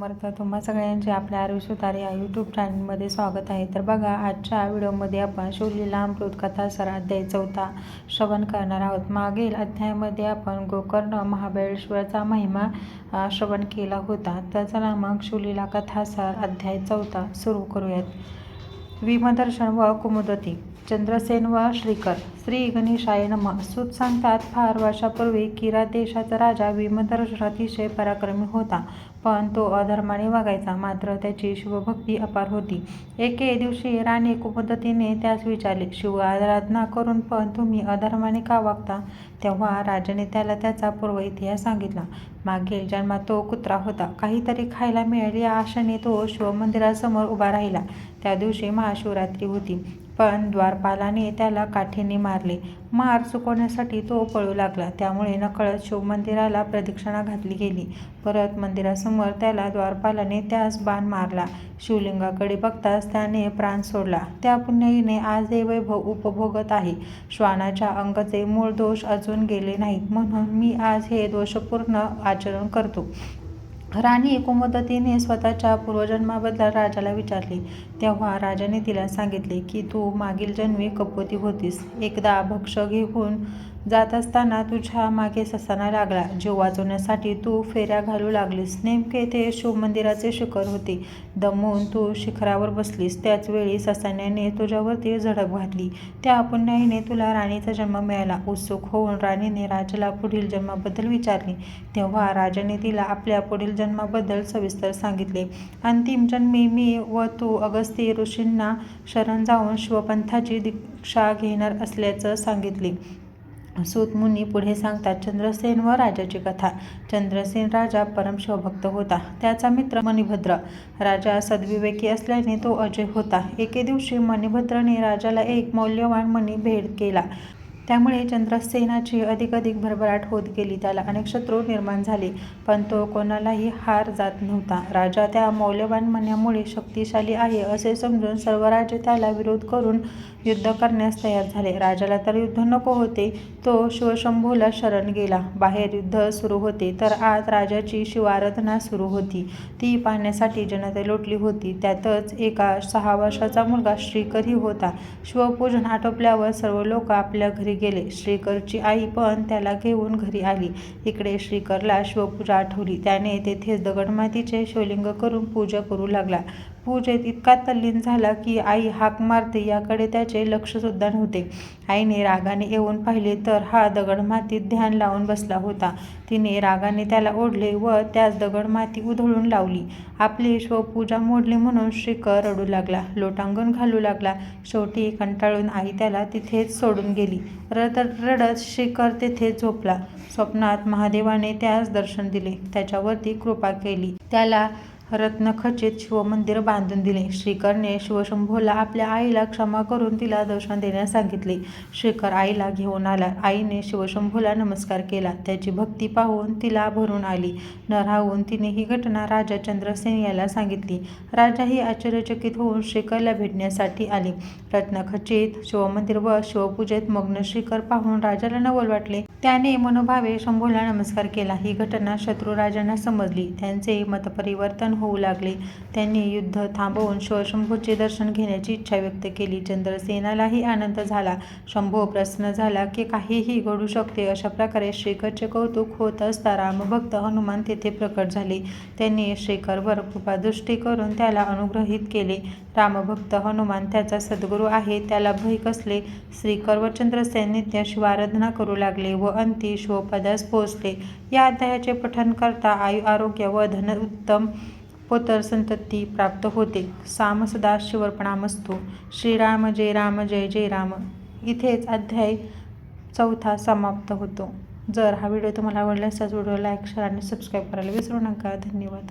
समर्थ तुम्हा सगळ्यांचे आपल्या आरुष सुतार या यूट्यूब चॅनलमध्ये स्वागत आहे. तर बघा आजच्या व्हिडिओमध्ये आपण शिवलीला अमृत कथासर अध्याय चौथा श्रवण करणार आहोत. मागील अध्यायामध्ये आपण गोकर्ण महाबळेश्वरचा महिमा श्रवण केला होता. तर चला मग शिवलीला कथासार अध्याय चौथा सुरू करूयात. विमदर्शन व कुमुदती. चंद्रसेन व श्रीकर. श्री गणेशाय नम. सूत सांगतात फार वर्षापूर्वी किरात देशाचा राजा विमदर्शन अतिशय पराक्रमी होता पण तो अधर्माने वागायचा मात्र त्याची शिवभक्ती अपार होती. एके दिवशी राणी कुपद्धतीने त्यास विचारले शिव आराधना करून पण तुम्ही अधर्माने का वागता? तेव्हा राजाने त्याला त्याचा पूर्व इतिहास सांगितला. मागील जन्मात तो कुत्रा होता. काहीतरी खायला मिळेल या आशेने तो शिवमंदिरासमोर उभा राहिला. त्या दिवशी महाशिवरात्री होती. पण द्वारपालाने त्याला काठीने मारले. मार चुकवण्यासाठी तो पळू लागला. त्यामुळे नकळत शिवमंदिराला प्रदक्षिणा घातली गेली. परत मंदिरासमोर त्याला द्वारपालाने त्यास बाण मारला. शिवलिंगाकडे बघताच त्याने प्राण सोडला. त्या पुण्याईने आज हे वैभव उपभोगत आहे. श्वानाच्या अंगाचे मूळ दोष अजून गेले नाहीत. म्हणून मी आज हे दोषपूर्ण आचरण करतो. राणी कुमुदतीने स्वतःच्या पूर्वजन्माबद्दल राजाला विचारले. तेव्हा राजाने तिला सांगितले की तू मागील जन्मी कपोती होतीस. एकदा भक्ष घेऊन जात असताना तुझ्या मागे ससाना लागला. जीव वाचवण्यासाठी तू फेऱ्या घालू लागलीस. नेमके ते शिवमंदिराचे शिखर होते. दमून तू शिखरावर बसलीस. त्याचवेळी ससान्याने ससाण्याने तुझ्यावरती झडप घातली. त्या पुण्याईने तुला राणीचा जन्म मिळाला. उत्सुक होऊन राणीने राजाला पुढील जन्माबद्दल विचारले. तेव्हा राजाने तिला आपल्या पुढील जन्माबद्दल सविस्तर सांगितले. अंतिम जन्मी मी व तू अगस्ती ऋषींना शरण जाऊन शिवपंथाची दीक्षा घेणार असल्याचं सांगितले. सूत मुनी पुढे सांगतात चंद्रसेन व राजाची कथा. चंद्रसेन राजा परमशिवभक्त होता. त्याचा मित्र मणिभद्र. राजा सद्विवेकी असल्याने तो अजय होता. एके दिवशी मणिभद्रने राजाला एक मौल्यवान मणी भेट केला. त्यामुळे चंद्रसेनाची अधिकाधिक भरभराट होत गेली त्याला अनेक शत्रू निर्माण झाले पण तो कोणालाही हार जात नव्हता. राजा त्या मौल्यवान म्हणण्यामुळे शक्तिशाली आहे असे समजून सर्व राजे त्याला विरोध करून युद्ध करण्यास तयार झाले. राजाला तर युद्ध नको होते तो शिवशंभूला शरण गेला. बाहेर युद्ध सुरू होते तर आज राजाची शिवाराधना सुरू होती. ती पाहण्यासाठी जनता लोटली होती. त्यातच एका सहा वर्षाचा मुलगा श्रीकरही होता. शिवपूजन आटोपल्यावर सर्व लोक आपल्या घरी गेले. श्रीकरची आई पण त्याला घेऊन घरी आली. इकडे श्रीकरला शिवपूजा आठवली. त्याने तेथेच दगडमातीचे शिवलिंग करून पूजा करू लागला. पूजेत इतका तल्लीन झाला की आई हाक मारते याकडे त्याचे लक्षसुद्धा नव्हते. आईने रागाने येऊन पाहिले तर हा दगड मातीत ध्यान लावून बसला होता. तिने रागाने त्याला ओढले व त्यास दगड माती उधळून लावली. आपली शिवपूजा मोडली म्हणून श्रीकर रडू लागला लोटांगण घालू लागला. शेवटी कंटाळून आई त्याला तिथेच सोडून गेली. रडत रडत श्रीकर तेथेच झोपला. स्वप्नात महादेवाने त्यास दर्शन दिले त्याच्यावरती कृपा केली. त्याला रत्नखचित शिवमंदिर बांधून दिले. श्रीकरने शिवशंभूला आपल्या आईला क्षमा करून तिला दर्शन देण्यास सांगितले. श्रीकर आईला घेऊन आला. आईने शिवशंभूला नमस्कार केला. त्याची भक्ती पाहून तिला भरून आली. न राहून तिने ही घटना राजा चंद्रसेन याला सांगितली. राजाही आश्चर्यचकित होऊन श्रीकरला भेटण्यासाठी आले. रत्नखचित शिवमंदिर व शिवपूजेत मग्न श्रीकर पाहून राजाला नवल वाटले. त्याने मनोभावे शंभूला नमस्कार केला. ही घटना शत्रुराजांना समजली. त्यांचे मतपरिवर्तन होऊ लागले. त्यांनी युद्ध थांबवून शिवशंभूचे दर्शन घेण्याची इच्छा व्यक्त केली. चंद्रसेनालाही आनंद झाला. शंभू प्रसन्न झाला की काहीही घडू शकते. अशा प्रकारे श्रीकरचे कौतुक होत असता रामभक्त हनुमान तेथे प्रकट झाले. त्यांनी श्रीकरवर कृपादृष्टी करून त्याला अनुग्रहित केले. रामभक्त हनुमान त्याचा सद्गुरू आहे. त्याला भय कसले? श्रीकर व चंद्रसेन शिवाराधना करू लागले व अंती शिवपदास पोहोचले. या अध्यायाचे पठन करता आयु आरोग्य व धन उत्तम पोतर संतती प्राप्त होते. साम सदा असतो श्रीराम जय राम जय जय राम. इथेच अध्याय चौथा समाप्त होतो. जर हा व्हिडिओ तुम्हाला आवडला असल्यास व्हिडिओ लाईक शेअर आणि सबस्क्राईब करायला विसरू नका. धन्यवाद.